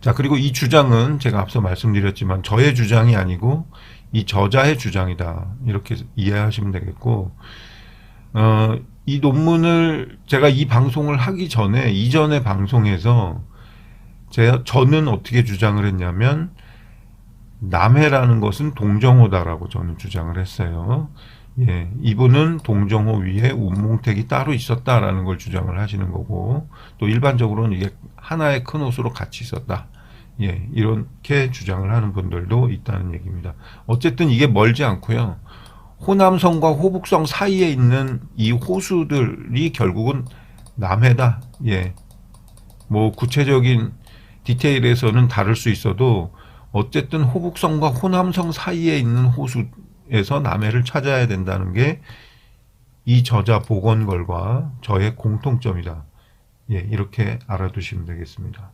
자, 그리고 이 주장은 제가 앞서 말씀드렸지만 저의 주장이 아니고 이 저자의 주장이다. 이렇게 이해하시면 되겠고, 어, 이 논문을 제가 이 방송을 하기 전에, 이전의 방송에서 제, 저는 어떻게 주장을 했냐면, 남해라는 것은 동정호다라고 저는 주장을 했어요. 예, 이분은 동정호 위에 운몽택이 따로 있었다라는 걸 주장을 하시는 거고, 또 일반적으로는 이게 하나의 큰 옷으로 같이 있었다. 예, 이렇게 주장을 하는 분들도 있다는 얘기입니다. 어쨌든 이게 멀지 않고요. 호남성과 호북성 사이에 있는 이 호수들이 결국은 남해다. 예. 뭐 구체적인 디테일에서는 다를 수 있어도 어쨌든 호북성과 호남성 사이에 있는 호수 에서 남해를 찾아야 된다는 게 이 저자 보건걸과 저의 공통점이다. 예, 이렇게 알아두시면 되겠습니다.